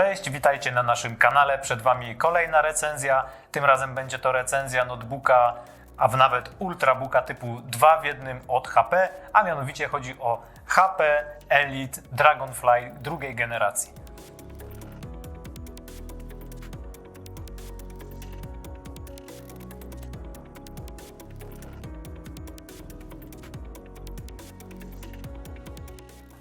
Cześć, witajcie na naszym kanale. Przed Wami kolejna recenzja. Tym razem będzie to recenzja notebooka, a w nawet ultrabooka typu 2 w jednym od HP, a mianowicie chodzi o HP Elite Dragonfly drugiej generacji.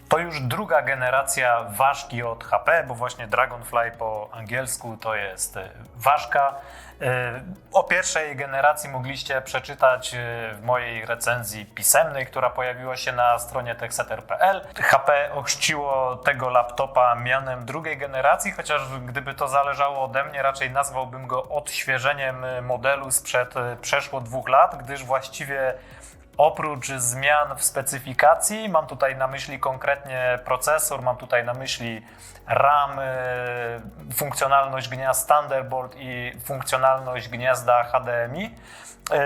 To już druga generacja ważki od HP, bo właśnie Dragonfly po angielsku to jest e, ważka. E, O pierwszej generacji mogliście przeczytać e, w mojej recenzji pisemnej, która pojawiła się na stronie techsetter.pl. HP ochrzciło tego laptopa mianem drugiej generacji, chociaż gdyby to zależało ode mnie, raczej nazwałbym go odświeżeniem modelu sprzed przeszło dwóch lat, gdyż właściwie Oprócz zmian w specyfikacji, mam tutaj na myśli konkretnie procesor, mam tutaj na myśli RAM, y, funkcjonalność gniazd Thunderbolt i funkcjonalność gniazda HDMI,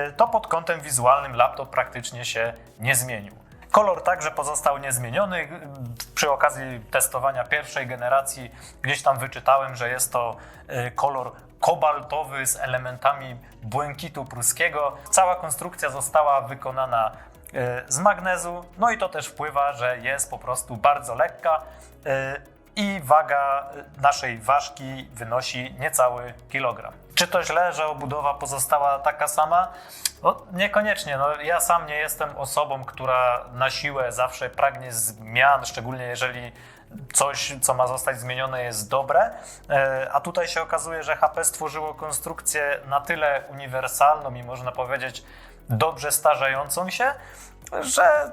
y, to pod kątem wizualnym laptop praktycznie się nie zmienił. Kolor także pozostał niezmieniony. Przy okazji testowania pierwszej generacji gdzieś tam wyczytałem, że jest to y, kolor kobaltowy z elementami błękitu pruskiego. Cała konstrukcja została wykonana y, z magnezu, no i to też wpływa, że jest po prostu bardzo lekka y, i waga naszej ważki wynosi niecały kilogram. Czy to źle, że obudowa pozostała taka sama? No, niekoniecznie. No, ja sam nie jestem osobą, która na siłę zawsze pragnie zmian, szczególnie jeżeli coś, co ma zostać zmienione, jest dobre. E, A tutaj się okazuje, że HP stworzyło konstrukcję na tyle uniwersalną i można powiedzieć dobrze starzejącą się, że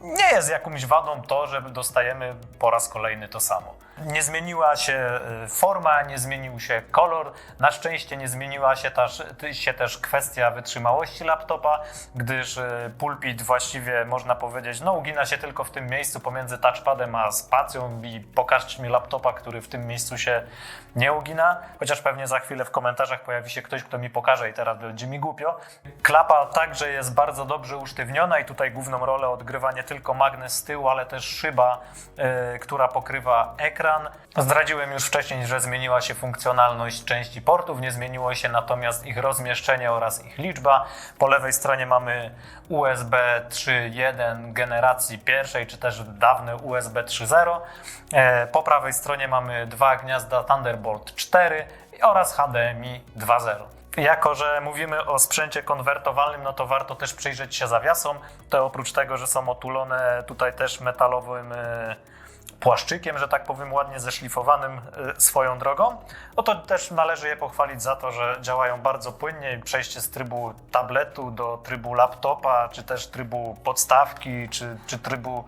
nie jest jakąś wadą to, że dostajemy po raz kolejny to samo. Nie zmieniła się y, forma, nie zmienił się kolor. Na szczęście nie zmieniła się też, się też kwestia wytrzymałości laptopa, gdyż y, pulpit właściwie można powiedzieć, no ugina się tylko w tym miejscu pomiędzy touchpadem a spacją i pokażcie mi laptopa, który w tym miejscu się nie ugina, chociaż pewnie za chwilę w komentarzach pojawi się ktoś, kto mi pokaże i teraz będzie mi głupio. Klapa także jest bardzo dobrze usztywniona i tutaj główną rolę odgrywa nie tylko magnes z tyłu, ale też szyba, y, która pokrywa ekran. Zdradziłem już wcześniej, że zmieniła się funkcjonalność części portów, nie zmieniło się natomiast ich rozmieszczenie oraz ich liczba. Po lewej stronie mamy USB 3.1 generacji pierwszej, czy też dawne USB 3.0. E, Po prawej stronie mamy dwa gniazda Thunderbolt 4 oraz HDMI 2.0. Jako, że mówimy o sprzęcie konwertowalnym, no to warto też przyjrzeć się zawiasom. Te oprócz tego, że są otulone tutaj też metalowym e, płaszczykiem, że tak powiem, ładnie zeszlifowanym e, swoją drogą, no to też należy je pochwalić za to, że działają bardzo płynnie. Przejście z trybu tabletu do trybu laptopa, czy też trybu podstawki, czy, czy trybu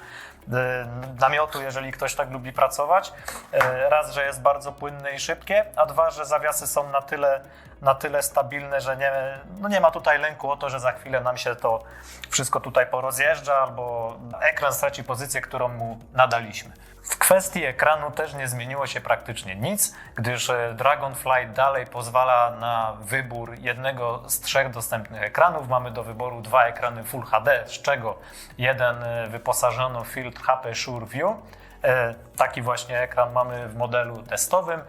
e, namiotu, jeżeli ktoś tak lubi pracować. E, Raz, że jest bardzo płynne i szybkie, a dwa, że zawiasy są na tyle, na tyle stabilne, że nie, no nie ma tutaj lęku o to, że za chwilę nam się to wszystko tutaj porozjeżdża albo ekran straci pozycję, którą mu nadaliśmy. W kwestii ekranu też nie zmieniło się praktycznie nic, gdyż e, Dragonfly dalej pozwala na wybór jednego z trzech dostępnych ekranów. Mamy do wyboru dwa ekrany Full HD, z czego jeden e, wyposażono w filtr HP Sure View. E, Taki właśnie ekran mamy w modelu testowym.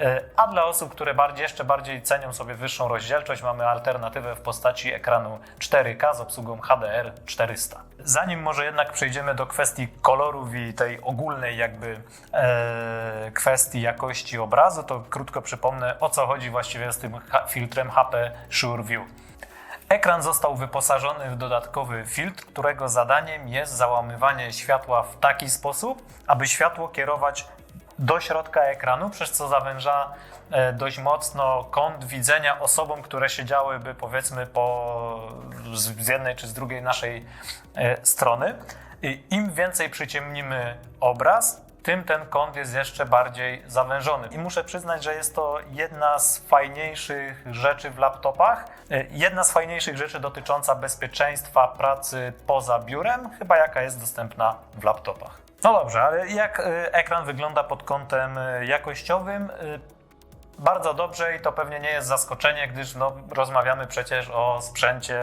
E, A dla osób, które bardziej, jeszcze bardziej cenią sobie wyższą rozdzielczość, mamy alternatywę w postaci ekranu 4K z obsługą HDR 400. Zanim może jednak przejdziemy do kwestii kolorów i tej ogólnej jakby e, kwestii jakości obrazu, to krótko przypomnę o co chodzi właściwie z tym filtrem HP Sure View. Ekran został wyposażony w dodatkowy filtr, którego zadaniem jest załamywanie światła w taki sposób, aby światło kierować do środka ekranu, przez co zawęża e, dość mocno kąt widzenia osobom, które siedziałyby powiedzmy po, z jednej czy z drugiej naszej e, strony. I Im więcej przyciemnimy obraz, tym ten kąt jest jeszcze bardziej zawężony. I muszę przyznać, że jest to jedna z fajniejszych rzeczy w laptopach. E, Jedna z fajniejszych rzeczy dotycząca bezpieczeństwa pracy poza biurem, chyba jaka jest dostępna w laptopach. No dobrze, ale jak e, ekran wygląda pod kątem e, jakościowym? E, bardzo dobrze i to pewnie nie jest zaskoczenie, gdyż no, rozmawiamy przecież o sprzęcie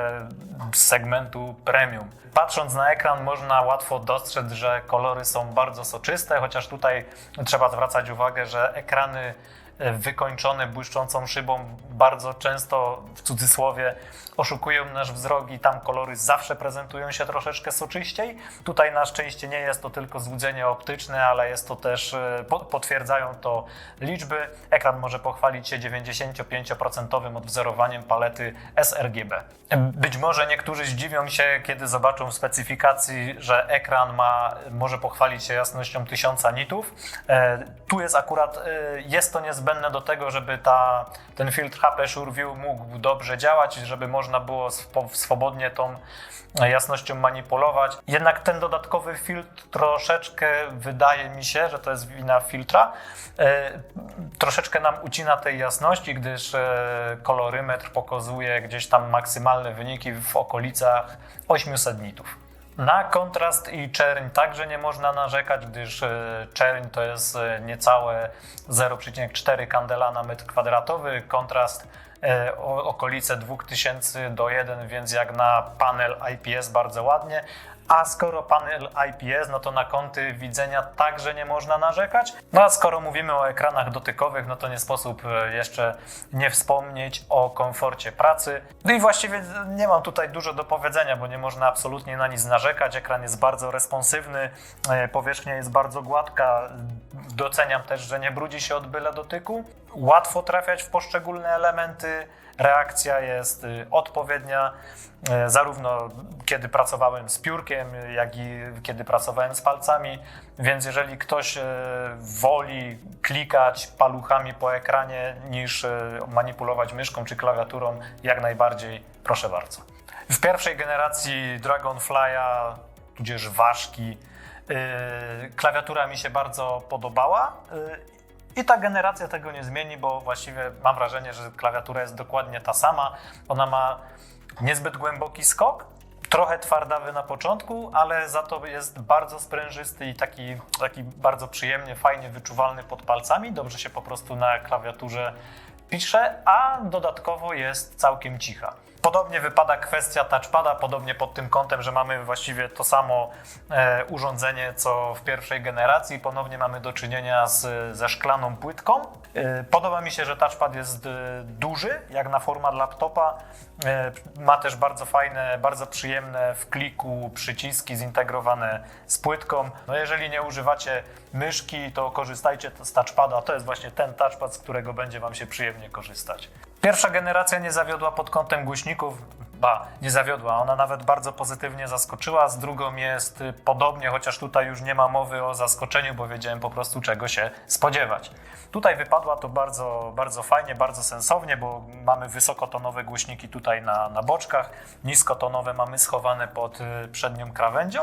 z segmentu premium. Patrząc na ekran można łatwo dostrzec, że kolory są bardzo soczyste, chociaż tutaj trzeba zwracać uwagę, że ekrany wykończone błyszczącą szybą bardzo często w cudzysłowie oszukują nasz wzrok i tam kolory zawsze prezentują się troszeczkę soczyściej. Tutaj na szczęście nie jest to tylko złudzenie optyczne, ale jest to też, e, potwierdzają to liczby. Ekran może pochwalić się 95% odwzorowaniem palety sRGB. Być może niektórzy zdziwią się, kiedy zobaczą w specyfikacji, że ekran ma, może pochwalić się jasnością 1000 nitów. E, tu jest akurat, e, jest to niezbędne do tego, żeby ta, ten filtr HP SureView mógł dobrze działać, żeby można było swobodnie tą jasnością manipulować. Jednak ten dodatkowy filtr troszeczkę wydaje mi się, że to jest wina filtra, e, troszeczkę nam ucina tej jasności, gdyż kolorymetr pokazuje gdzieś tam maksymalne wyniki w okolicach 800 nitów. Na kontrast i czerń także nie można narzekać, gdyż e, czerń to jest e, niecałe 0,4 kandela na metr kwadratowy, kontrast e, okolice 2000 do 1, więc jak na panel IPS bardzo ładnie, a skoro panel IPS, no to na kąty widzenia także nie można narzekać. No a skoro mówimy o ekranach dotykowych, no to nie sposób e, jeszcze nie wspomnieć o komforcie pracy. No i właściwie nie mam tutaj dużo do powiedzenia, bo nie można absolutnie na nic narzekać. Ekran jest bardzo responsywny, e, powierzchnia jest bardzo gładka. Doceniam też, że nie brudzi się od byle dotyku. Łatwo trafiać w poszczególne elementy reakcja jest y, odpowiednia, y, zarówno kiedy pracowałem z piórkiem, jak i kiedy pracowałem z palcami. Więc jeżeli ktoś y, woli klikać paluchami po ekranie niż manipulować myszką czy klawiaturą, jak najbardziej proszę bardzo. W pierwszej generacji Dragonfly'a, tudzież ważki, klawiatura mi się bardzo podobała i ta generacja tego nie zmieni, bo właściwie mam wrażenie, że klawiatura jest dokładnie ta sama. Ona ma niezbyt głęboki skok, trochę twardawy na początku, ale za to jest bardzo sprężysty i taki, taki bardzo przyjemnie, fajnie wyczuwalny pod palcami. Dobrze się po prostu na klawiaturze pisze, a dodatkowo jest całkiem cicha. Podobnie wypada kwestia touchpada, podobnie pod tym kątem, że mamy właściwie to samo e, urządzenie co w pierwszej generacji. Ponownie mamy do czynienia z, ze szklaną płytką. E, podoba mi się, że touchpad jest e, duży, jak na format laptopa. Ma też bardzo fajne, bardzo przyjemne w kliku przyciski zintegrowane z płytką. No jeżeli nie używacie myszki, to korzystajcie z touchpada. To jest właśnie ten touchpad, z którego będzie Wam się przyjemnie korzystać. Pierwsza generacja nie zawiodła pod kątem głośników, ba, nie zawiodła, ona nawet bardzo pozytywnie zaskoczyła. Z drugą jest podobnie, chociaż tutaj już nie ma mowy o zaskoczeniu, bo wiedziałem po prostu czego się spodziewać. Tutaj wypadła to bardzo, bardzo fajnie, bardzo sensownie, bo mamy wysokotonowe głośniki tutaj na, na boczkach, niskotonowe mamy schowane pod y, przednią krawędzią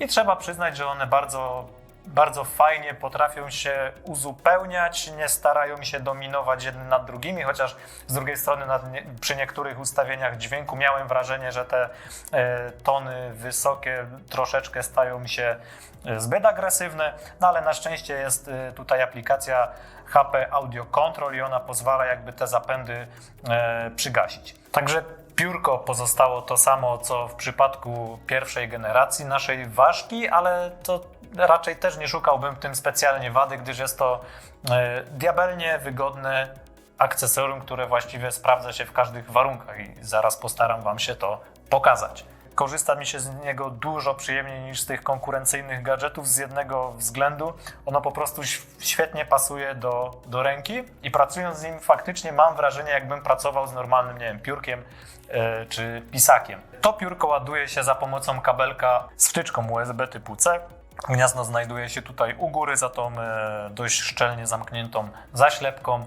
i trzeba przyznać, że one bardzo bardzo fajnie potrafią się uzupełniać, nie starają się dominować jednym nad drugimi, chociaż z drugiej strony nie, przy niektórych ustawieniach dźwięku miałem wrażenie, że te e, tony wysokie troszeczkę stają się e, zbyt agresywne, no ale na szczęście jest e, tutaj aplikacja HP Audio Control i ona pozwala jakby te zapędy e, przygasić. Także piórko pozostało to samo, co w przypadku pierwszej generacji naszej ważki, ale to raczej też nie szukałbym w tym specjalnie wady, gdyż jest to e, diabelnie wygodne akcesorium, które właściwie sprawdza się w każdych warunkach i zaraz postaram Wam się to pokazać. Korzysta mi się z niego dużo przyjemniej niż z tych konkurencyjnych gadżetów z jednego względu. Ono po prostu świetnie pasuje do, do ręki i pracując z nim faktycznie mam wrażenie, jakbym pracował z normalnym, nie wiem, piórkiem yy, czy pisakiem. To piórko ładuje się za pomocą kabelka z wtyczką USB typu C. Gniazdo znajduje się tutaj u góry za tą e, dość szczelnie zamkniętą zaślepką.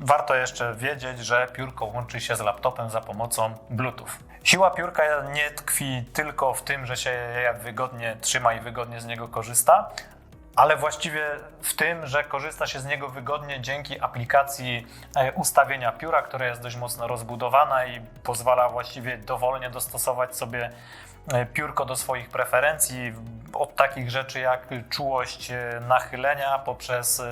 Warto jeszcze wiedzieć, że piórko łączy się z laptopem za pomocą Bluetooth. Siła piórka nie tkwi tylko w tym, że się je wygodnie trzyma i wygodnie z niego korzysta, ale właściwie w tym, że korzysta się z niego wygodnie dzięki aplikacji e, ustawienia pióra, która jest dość mocno rozbudowana i pozwala właściwie dowolnie dostosować sobie piórko do swoich preferencji, od takich rzeczy jak czułość e, nachylenia poprzez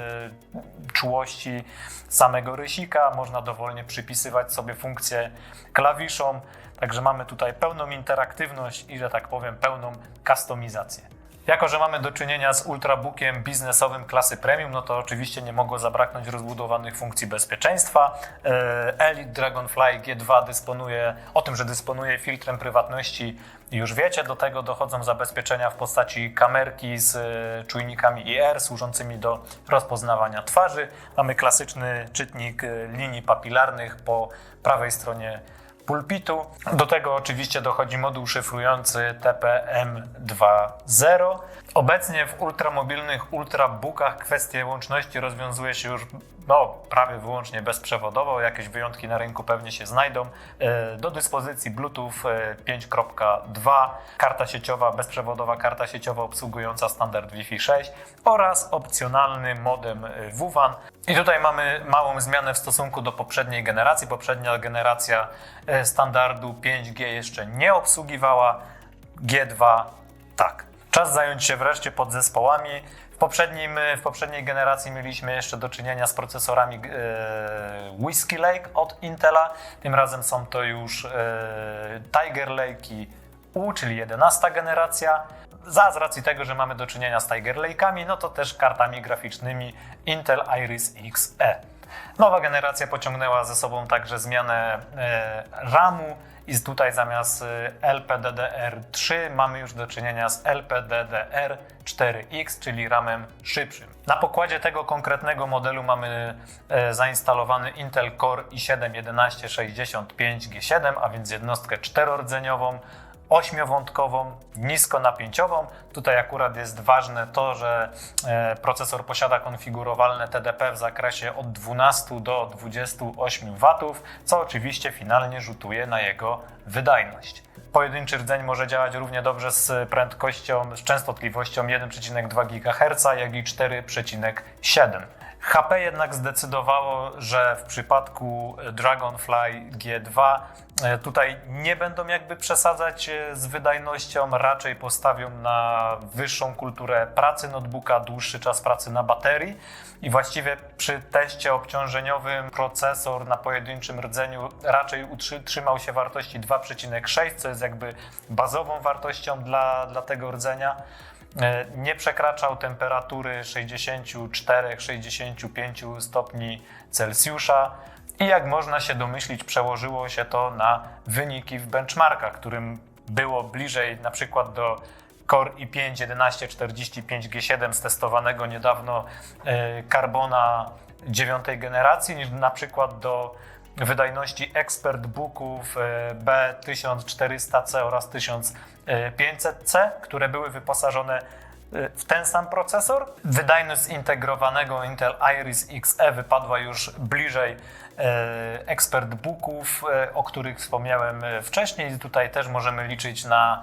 czułości samego rysika, można dowolnie przypisywać sobie funkcje klawiszom, także mamy tutaj pełną interaktywność i, że tak powiem, pełną kustomizację. Jako, że mamy do czynienia z ultrabookiem biznesowym klasy premium, no to oczywiście nie mogło zabraknąć rozbudowanych funkcji bezpieczeństwa. E, Elite Dragonfly G2 dysponuje, o tym, że dysponuje filtrem prywatności już wiecie, do tego dochodzą zabezpieczenia w postaci kamerki z e, czujnikami IR służącymi do rozpoznawania twarzy. Mamy klasyczny czytnik e, linii papilarnych po prawej stronie pulpitu. Do tego oczywiście dochodzi moduł szyfrujący TPM2.0. Obecnie w ultramobilnych ultrabookach kwestie łączności rozwiązuje się już no, prawie wyłącznie bezprzewodowo. Jakieś wyjątki na rynku pewnie się znajdą. E, do dyspozycji Bluetooth 5.2, e, karta sieciowa, bezprzewodowa karta sieciowa obsługująca standard Wi-Fi 6 oraz opcjonalny modem e, WWAN. I tutaj mamy małą zmianę w stosunku do poprzedniej generacji. Poprzednia generacja standardu 5G jeszcze nie obsługiwała, G2 tak. Czas zająć się wreszcie podzespołami poprzednim, w poprzedniej generacji mieliśmy jeszcze do czynienia z procesorami e, Whiskey Lake od Intela. Tym razem są to już e, Tiger Lake U, czyli 11 generacja. Za z racji tego, że mamy do czynienia z Tiger Lake'ami, no to też kartami graficznymi Intel Iris Xe. Nowa generacja pociągnęła ze sobą także zmianę e, RAMu i tutaj zamiast y, LPDDR3 mamy już do czynienia z LPDDR4X, czyli ramem szybszym. Na pokładzie tego konkretnego modelu mamy e, zainstalowany Intel Core i7-1165G7, a więc jednostkę czterordzeniową ośmiowątkową, niskonapięciową. Tutaj akurat jest ważne to, że e, procesor posiada konfigurowalne TDP w zakresie od 12 do 28 W, co oczywiście finalnie rzutuje na jego wydajność. Pojedynczy rdzeń może działać równie dobrze z prędkością, z częstotliwością 1,2 GHz, jak i 4,7. HP jednak zdecydowało, że w przypadku Dragonfly G2 e, tutaj nie będą jakby przesadzać e, z wydajnością, raczej postawią na wyższą kulturę pracy notebooka, dłuższy czas pracy na baterii i właściwie przy teście obciążeniowym procesor na pojedynczym rdzeniu raczej utrzymał się wartości 2,6, co jest jakby bazową wartością dla, dla tego rdzenia. E, nie przekraczał temperatury 64-65 stopni Celsjusza i jak można się domyślić, przełożyło się to na wyniki w benchmarkach, którym było bliżej na przykład do Core i5 1145G7 stestowanego niedawno e, Carbona dziewiątej generacji niż na przykład do wydajności Expert Booków e, B1400C oraz 1500C, które były wyposażone e, w ten sam procesor. Wydajność zintegrowanego Intel Iris Xe wypadła już bliżej e, Expert Booków, o których wspomniałem wcześniej. Tutaj też możemy liczyć na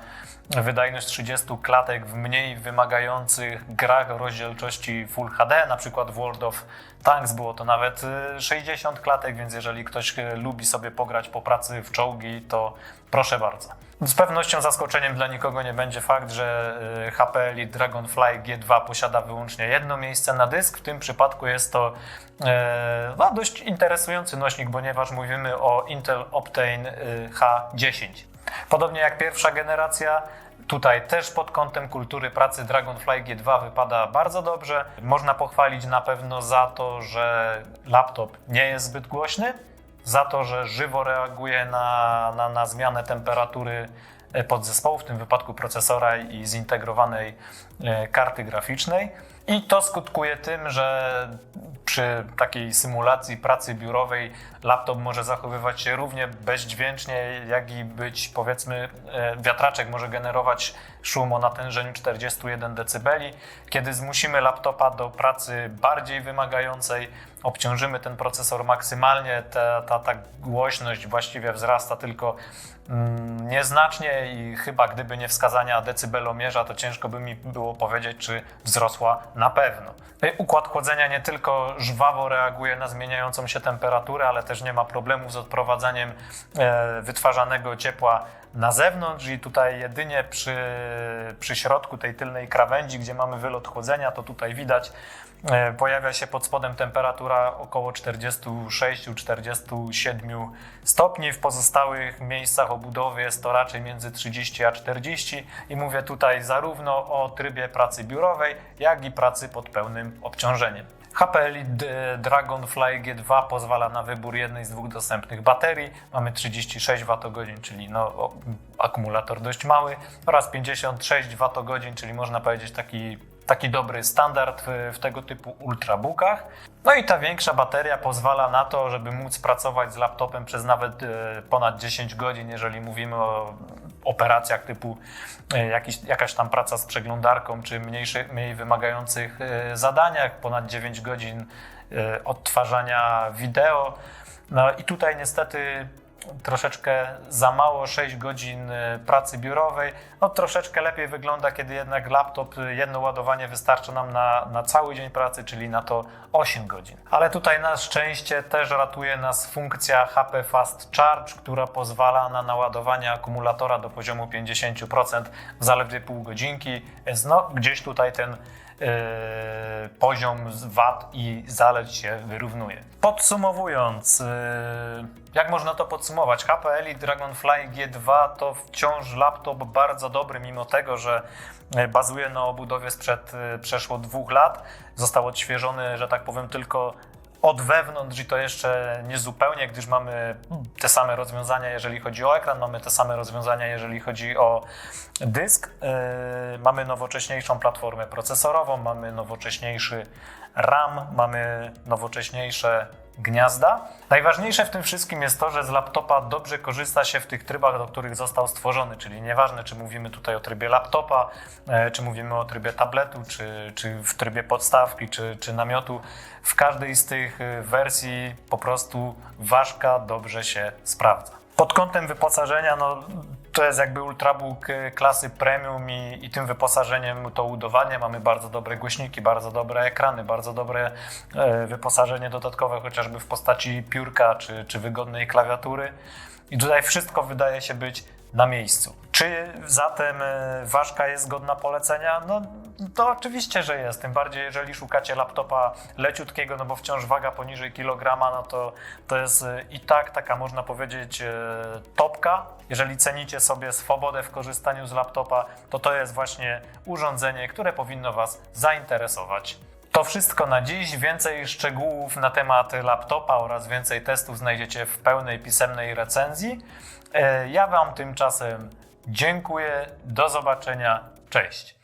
wydajność 30 klatek w mniej wymagających grach rozdzielczości Full HD, na przykład World of Tanks było to nawet 60 y, klatek, więc jeżeli ktoś lubi sobie pograć po pracy w czołgi, to proszę bardzo. Z pewnością zaskoczeniem dla nikogo nie będzie fakt, że y, HP Elite Dragonfly G2 posiada wyłącznie jedno miejsce na dysk. W tym przypadku jest to no, dość interesujący nośnik, ponieważ mówimy o Intel Optane H10. Podobnie jak pierwsza generacja, Tutaj też pod kątem kultury pracy Dragonfly G2 wypada bardzo dobrze. Można pochwalić na pewno za to, że laptop nie jest zbyt głośny, za to, że żywo reaguje na, na, na zmianę temperatury e, podzespołu, w tym wypadku procesora i zintegrowanej e, karty graficznej. I to skutkuje tym, że przy takiej symulacji pracy biurowej laptop może zachowywać się równie bezdźwięcznie, jak i być, powiedzmy, e, wiatraczek może generować szum o natężeniu 41 dB. Kiedy zmusimy laptopa do pracy bardziej wymagającej, obciążymy ten procesor maksymalnie, ta, ta, ta głośność właściwie wzrasta tylko mm, nieznacznie i chyba gdyby nie wskazania decybelomierza, to ciężko by mi było powiedzieć, czy wzrosła na pewno. Układ chłodzenia nie tylko żwawo reaguje na zmieniającą się temperaturę, ale też nie ma problemów z odprowadzaniem e, wytwarzanego ciepła na zewnątrz i tutaj jedynie przy, przy środku tej tylnej krawędzi, gdzie mamy wylot chłodzenia, to tutaj widać, pojawia się pod spodem temperatura około 46-47 stopni. W pozostałych miejscach obudowy jest to raczej między 30 a 40 i mówię tutaj zarówno o trybie pracy biurowej, jak i pracy pod pełnym obciążeniem. HP Elite Dragonfly G2 pozwala na wybór jednej z dwóch dostępnych baterii. Mamy 36 Wh, czyli no, akumulator dość mały, oraz 56 Wh, czyli można powiedzieć taki, taki dobry standard w, tego typu ultrabookach. No i ta większa bateria pozwala na to, żeby móc pracować z laptopem przez nawet e, ponad 10 godzin, jeżeli mówimy o operacjach typu e, jakiś, jakaś tam praca z przeglądarką, czy mniejszy, mniej wymagających e, zadaniach, ponad 9 godzin odtwarzania wideo. No i tutaj niestety troszeczkę za mało 6 godzin e, pracy biurowej. No troszeczkę lepiej wygląda, kiedy jednak laptop, e, jedno ładowanie wystarcza nam na, na cały dzień pracy, czyli na to 8 godzin. Ale tutaj na szczęście też ratuje nas funkcja HP Fast Charge, która pozwala na naładowanie akumulatora do poziomu 50% w zaledwie pół godzinki, więc no gdzieś tutaj ten poziom z wad i zalet się wyrównuje. Podsumowując, yy, jak można to podsumować? HP Elite Dragonfly G2 to wciąż laptop bardzo dobry, mimo tego, że yy, bazuje na obudowie sprzed yy, przeszło dwóch lat. Został odświeżony, że tak powiem, tylko od wewnątrz i to jeszcze nie zupełnie, gdyż mamy te same rozwiązania, jeżeli chodzi o ekran, mamy te same rozwiązania, jeżeli chodzi o dysk. Yy, mamy nowocześniejszą platformę procesorową, mamy nowocześniejszy RAM, mamy nowocześniejsze gniazda. Najważniejsze w tym wszystkim jest to, że z laptopa dobrze korzysta się w tych trybach, do których został stworzony, czyli nieważne, czy mówimy tutaj o trybie laptopa, e, czy mówimy o trybie tabletu, czy, czy w trybie podstawki, czy, czy namiotu. W każdej z tych e, wersji po prostu ważka dobrze się sprawdza. Pod kątem wyposażenia, no to jest jakby ultrabook e, klasy premium i, i tym wyposażeniem to udowadnia. Mamy bardzo dobre głośniki, bardzo dobre ekrany, bardzo dobre e, wyposażenie dodatkowe, chociażby w postaci piórka czy, czy wygodnej klawiatury. I tutaj wszystko wydaje się być na miejscu. Czy zatem e, ważka jest godna polecenia? No to oczywiście, że jest. Tym bardziej, jeżeli szukacie laptopa leciutkiego, no bo wciąż waga poniżej kilograma, no to to jest e, i tak taka, można powiedzieć, e, topka. Jeżeli cenicie sobie swobodę w korzystaniu z laptopa, to to jest właśnie urządzenie, które powinno Was zainteresować. To wszystko na dziś. Więcej szczegółów na temat laptopa oraz więcej testów znajdziecie w pełnej pisemnej recenzji. E, Ja Wam tymczasem dziękuję. Do zobaczenia. Cześć.